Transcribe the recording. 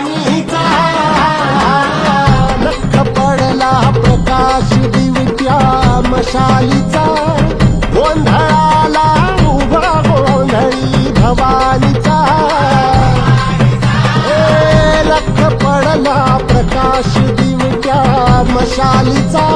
राणीचा पडला प्रकाश दिवट्या मशालीचा गोंधळाला उभा गोंधळी भवानीचा. लख पडला प्रकाश दिवट्या मशालीचा